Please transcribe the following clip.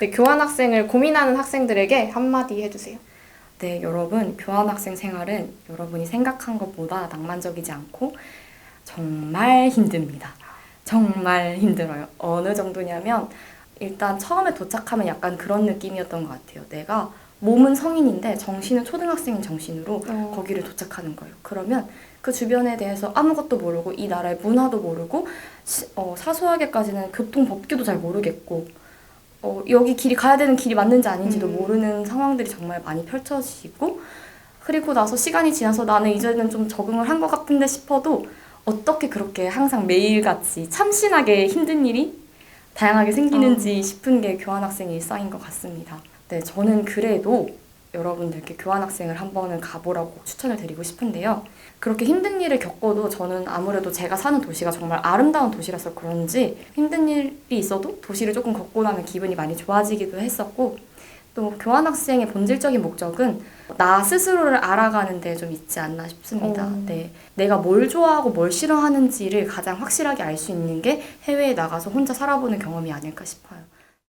네, 교환학생을 고민하는 학생들에게 한마디 해주세요. 네, 여러분, 교환학생 생활은 여러분이 생각한 것보다 낭만적이지 않고 정말 힘듭니다. 정말 힘들어요. 어느 정도냐면 일단 처음에 도착하면 약간 그런 느낌이었던 것 같아요. 내가 몸은 성인인데 정신은 초등학생인 정신으로 어. 거기를 도착하는 거예요. 그러면 그 주변에 대해서 아무것도 모르고 이 나라의 문화도 모르고 시- 어, 사소하게까지는 교통 법규도 잘 모르겠고 어, 여기 길이 가야 되는 길이 맞는지 아닌지도 음. 모르는 상황들이 정말 많이 펼쳐지고 그리고 나서 시간이 지나서 나는 이제는 좀 적응을 한 것 같은데 싶어도 어떻게 그렇게 항상 매일같이 참신하게 힘든 일이 다양하게 생기는지 싶은 게 교환학생 일상인 것 같습니다. 네, 저는 그래도 여러분들께 교환학생을 한 번은 가보라고 추천을 드리고 싶은데요. 그렇게 힘든 일을 겪어도 저는 아무래도 제가 사는 도시가 정말 아름다운 도시라서 그런지 힘든 일이 있어도 도시를 조금 걷고 나면 기분이 많이 좋아지기도 했었고 또 교환학생의 본질적인 목적은 나 스스로를 알아가는 데 좀 있지 않나 싶습니다. 어. 네, 내가 뭘 좋아하고 뭘 싫어하는지를 가장 확실하게 알 수 있는 게 해외에 나가서 혼자 살아보는 경험이 아닐까 싶어요.